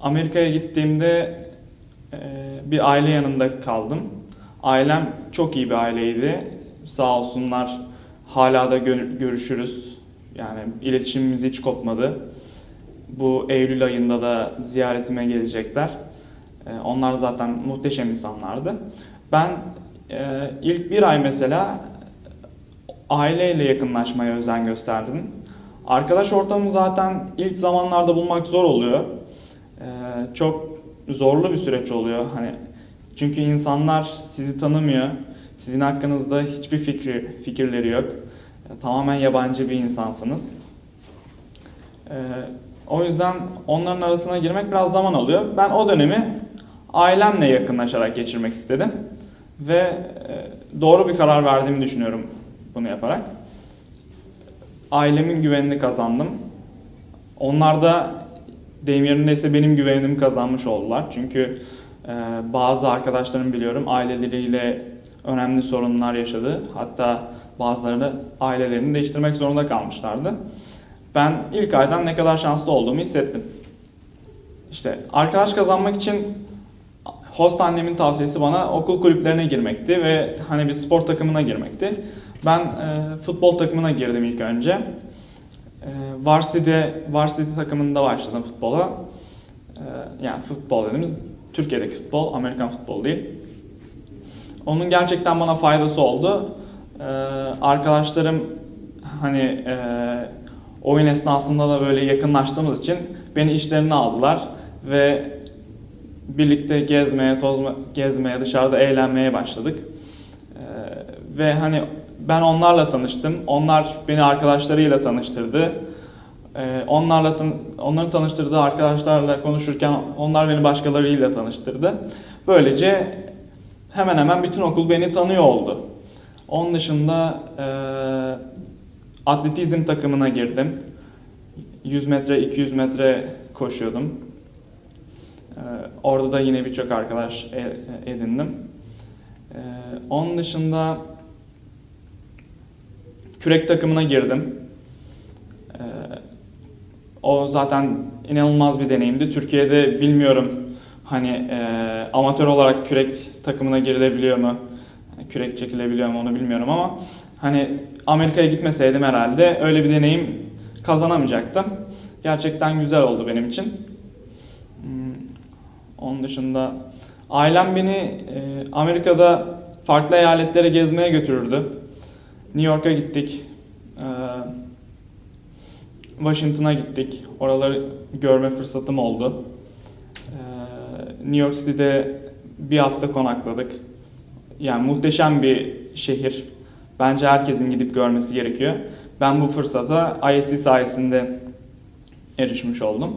Amerika'ya gittiğimde e, bir aile yanında kaldım. Ailem çok iyi bir aileydi. Sağ olsunlar hala da gö- görüşürüz. Yani iletişimimiz hiç kopmadı. Bu Eylül ayında da ziyaretime gelecekler. E, Onlar zaten muhteşem insanlardı. Ben e, ilk bir ay mesela aileyle yakınlaşmaya özen gösterdim. Arkadaş ortamı zaten ilk zamanlarda bulmak zor oluyor. Ee, çok zorlu bir süreç oluyor. Hani çünkü insanlar sizi tanımıyor. Sizin hakkınızda hiçbir fikri fikirleri yok. Ee, Tamamen yabancı bir insansınız. Ee, o yüzden onların arasına girmek biraz zaman alıyor. Ben o dönemi ailemle yakınlaşarak geçirmek istedim ve e, doğru bir karar verdiğimi düşünüyorum bunu yaparak. Ailemin güvenini kazandım. Onlar da deyim yerindeyse benim güvenimi kazanmış oldular. Çünkü e, bazı arkadaşlarım biliyorum aileleriyle önemli sorunlar yaşadı. Hatta bazıları da ailelerini değiştirmek zorunda kalmışlardı. Ben ilk aydan ne kadar şanslı olduğumu hissettim. İşte arkadaş kazanmak için host annemin tavsiyesi bana okul kulüplerine girmekti ve hani bir spor takımına girmekti. Ben e, futbol takımına girdim ilk önce. E, varsity'de, varsity takımında başladım futbola. E, yani futbol dediğimiz Türkiye'deki futbol, Amerikan futbolu değil. Onun gerçekten bana faydası oldu. E, arkadaşlarım hani e, oyun esnasında da böyle yakınlaştığımız için beni işlerine aldılar ve birlikte gezmeye, tozma, gezmeye, dışarıda eğlenmeye başladık. Ee, ve hani ben onlarla tanıştım. Onlar beni arkadaşlarıyla tanıştırdı. Ee, onlarla tan- onların tanıştırdığı arkadaşlarla konuşurken onlar beni başkalarıyla tanıştırdı. Böylece hemen hemen bütün okul beni tanıyor oldu. Onun dışında e, atletizm takımına girdim. 100 metre, 200 metre koşuyordum. Ee, orada da yine birçok arkadaş e- edindim. Ee, onun dışında kürek takımına girdim. Ee, o zaten inanılmaz bir deneyimdi. Türkiye'de bilmiyorum hani e, amatör olarak kürek takımına girilebiliyor mu, kürek çekilebiliyor mu onu bilmiyorum ama hani Amerika'ya gitmeseydim herhalde öyle bir deneyim kazanamayacaktım. Gerçekten güzel oldu benim için. Hmm, Onun dışında ailem beni e, Amerika'da farklı eyaletlere gezmeye götürürdü. New York'a gittik. e, Washington'a gittik. Oraları görme fırsatım oldu. E, New York City'de bir hafta konakladık. Yani muhteşem bir şehir. Bence herkesin gidip görmesi gerekiyor. Ben bu fırsata ISD sayesinde erişmiş oldum.